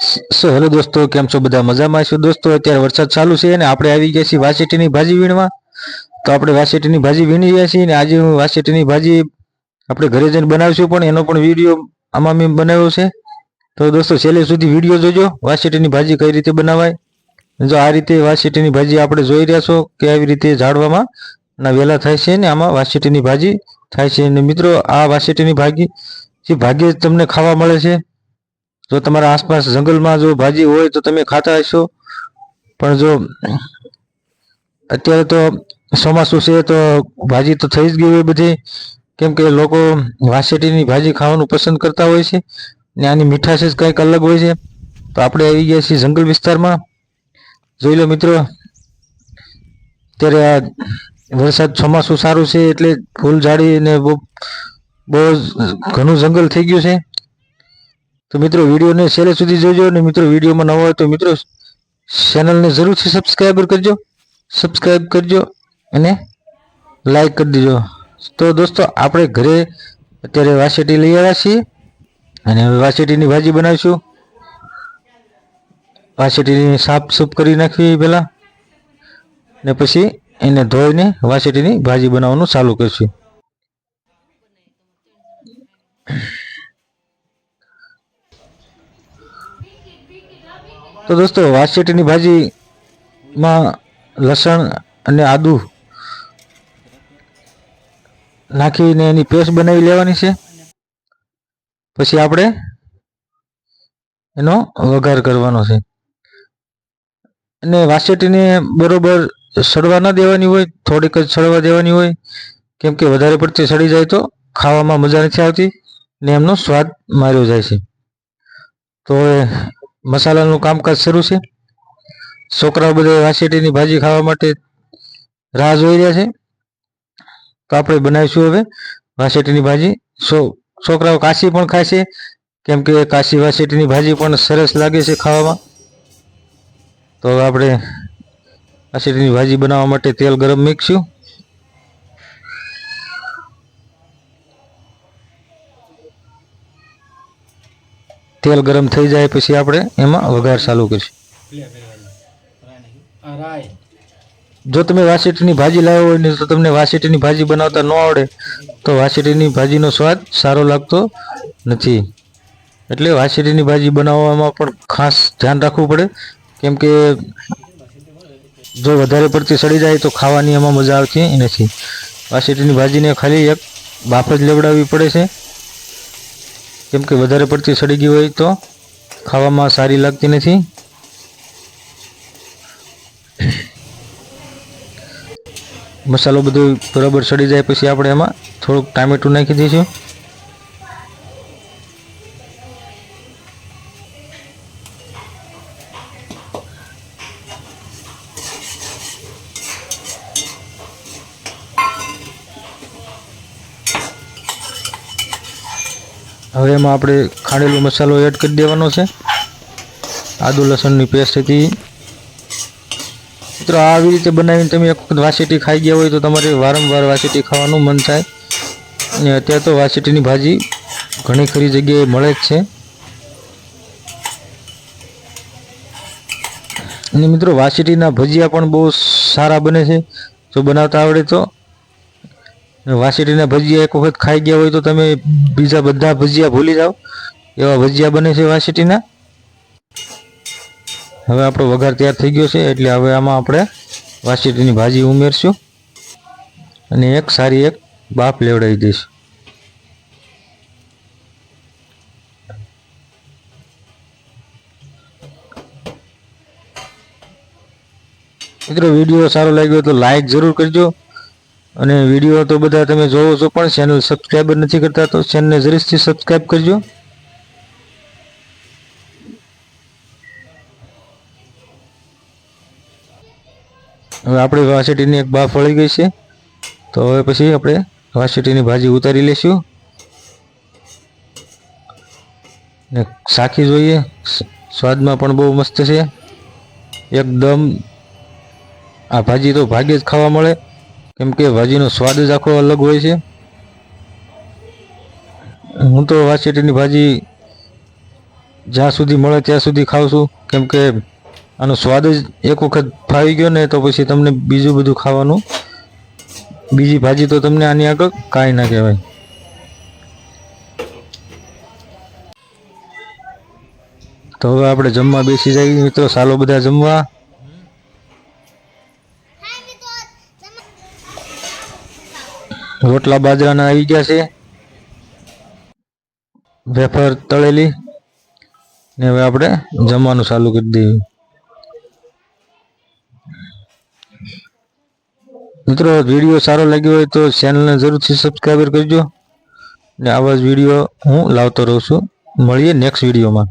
So hello દોસ્તો, કેમ છો બધા મજામાં? છો દોસ્તો, અત્યારે વરસાદ ચાલુ છે અને આપણે આવી ગયા છીએ વાસેટીની ભાજી વીણવા. તો આપણે વાસેટીની ભાજી વીણી ગયા છીએ અને આજે હું વાસેટીની ભાજી આપણે ઘરે જઈને બનાવીશું પણ એનો પણ વીડિયો આમાં મેં બનાવ્યો છે. તો દોસ્તો, છેલ્લે સુધી વીડિયો જોજો, વાસેટીની ભાજી કઈ રીતે બનાવાય. જો આ રીતે વાસેટીની ભાજી આપણે જોઈ રહ્યા છો કે આવી રીતે ઝાડવામાં ના વેલા થાય છે ને આમાં વાસેટીની ભાજી થાય છે. અને મિત્રો, આ વાસેટીની ભાજી જે ભાગ્યે જ તમને ખાવા મળે છે. જો તમારા આસપાસ જંગલમાં જો ભાજી હોય તો તમે ખાતા હશો. પણ જો અત્યારે તો ચોમાસું છે તો ભાજી તો થઈ જ ગઈ હોય બધી. કેમ કે લોકો વાસેટીની ભાજી ખાવાનું પસંદ કરતા હોય છે ને આની મીઠાશ જ કંઈક અલગ હોય છે. તો આપણે આવી ગયા છીએ જંગલ વિસ્તારમાં. જોઈ લો મિત્રો, અત્યારે આ વરસાદ ચોમાસું સારું છે એટલે ફૂલ ઝાડી ને બહુ બહુ ઘણું જંગલ થઈ ગયું છે. તો મિત્રો વિડીયોને છેલ્લે સુધી જોજો અને મિત્રો વિડીયોમાં નવો હોય તો મિત્રો ચેનલને જરૂરથી સબસ્ક્રાઈબર કરજો સબસ્ક્રાઈબ કરજો અને લાઈક કરી દેજો. તો દોસ્તો, આપણે ઘરે અત્યારે વાસેટી લઈ આવ્યા છીએ અને હવે વાસેટીની ભાજી બનાવીશું. વાસેટીની સાફ સૂફ કરી નાખવી પહેલાં ને પછી એને ધોઈને વાસેટીની ભાજી બનાવવાનું ચાલુ કરશું. તો દોસ્તો વાસેટીની ભાજીમાં લસણ અને આદુ નાખીને એની પેસ્ટ બનાવી લેવાની છે. પછી આપણે એનો વઘાર કરવાનો છે. અને વાસેટીને બરોબર સડવા ન દેવાની હોય, થોડીક જ સડવા દેવાની હોય, કેમ કે વધારે પડતી સડી જાય તો ખાવામાં મજા નથી આવતી ને એમનો સ્વાદ માર્યો જાય છે. તો મસાલાનું કામકાજ શરૂ છે. છોકરાઓ બધા વાસેટીની ભાજી ખાવા માટે રાહ જોઈ રહ્યા છે. તો આપણે બનાવીશું હવે વાસેટીની ભાજી. સો, છોકરાઓ કાશી પણ છે. કેમ કે કાશી વાસેટીની ભાજી પણ સરસ લાગે છે ખાવામાં. તો આપણે વાસેટીની ભાજી બનાવવા માટે તેલ ગરમ મૂકશું તેલ ગરમ થઈ જાય પછી આપણે એમાં વઘાર ચાલુ કરીશું. જો તમે વાસેટીની ભાજી લાવ્યો હોય ને તો તમને વાસેટીની ભાજી બનાવતા ન આવડે, તો વાસેટીની ભાજીનો સ્વાદ સારો લાગતો નથી. એટલે વાસેટીની ભાજી બનાવવામાં પણ ખાસ ધ્યાન રાખવું પડે, કેમ કે જો વધારે પડતી સડી જાય તો ખાવાની એમાં મજા આવતી નથી. વાસેટીની ભાજીને ખાલી એક બાફ જ લેવડાવવી પડે છે. કેમ કે વધારે પડતી સડી ગઈ હોય તો ખાવામાં સારી લાગતી નથી. મસાલો બધો બરાબર સડી જાય પછી આપણે એમાં થોડુંક ટામેટું નાખી દઈશું. હવે એમાં આપણે ખાંડેલો મસાલો એડ કરી દેવાનો છે. આદુ લસણની પેસ્ટ હતી. મિત્રો, આવી રીતે બનાવીને તમે એક વખત વાસેટી ખાઈ ગયા હોય તો તમારે વારંવાર વાસેટી ખાવાનું મન થાય. અને અત્યારે તો વાસેટીની ભાજી ઘણી ખરી જગ્યાએ મળે જ છે. અને મિત્રો વાસેટીના ભજીયા પણ બહુ સારા બને છે. જો બનાવતા આવડે તો વાસેટીના ભજીયા એક વખત ખાઈ ગયા હોય તો તમે બીજા બધા ભજીયા ભૂલી જાઓ. એવા ભજીયા બને છે વાસેટીના હવે આપણો વઘાર તૈયાર થઈ ગયો છે એટલે હવે આમાં આપણે વાસેટીની ભાજી ઉમેરશું અને એક સારી એક બાફ લેવડાવી દઈશું. મિત્રો, વીડિયો સારો લાગ્યો તો લાઈક જરૂર કરજો. અને વીડિયો તો બધા તમે જોવો છો, પણ ચેનલ સબસ્ક્રાઈબર નથી કરતા, તો ચેનલને જરૂરથી સબસ્ક્રાઈબ કરજો. હવે આપણે વાસેટીની એક બાફ વળી ગઈ છે. તો હવે પછી આપણે વાસેટીની ભાજી ઉતારી લઈશું ને શાખી જોઈએ. સ્વાદમાં પણ બહુ મસ્ત છે. એકદમ આ ભાજી તો ભાગ્યે જ ખાવા મળે. કેમ કે ભાજીનો સ્વાદ જ આખો અલગ હોય છે. હું તો વાસેટીની ભાજી જ્યાં સુધી મળે ત્યાં સુધી ખાઉં છું. કેમ કે આનો સ્વાદ જ એક વખત ફાવી ગયો ને તો પછી તમને બીજું બધું ખાવાનું. બીજી ભાજી તો તમને આની આગળ કાંઈ ના કહેવાય. તો હવે આપણે જમવા બેસી જઈએ મિત્રો. સાલો બધા જમવા. રોટલા બાજરાના આવી ગયા છે. વેફર તળેલી. ને હવે આપણે જમવાનું ચાલુ કરી દઈએ મિત્રો, વીડિયો સારો લાગ્યો હોય તો ચેનલને જરૂરથી સબસ્ક્રાઈબર કરજો. ને આવા જ વીડિયો હું લાવતો રહું છું. મળીએ નેક્સ્ટ વિડીયોમાં.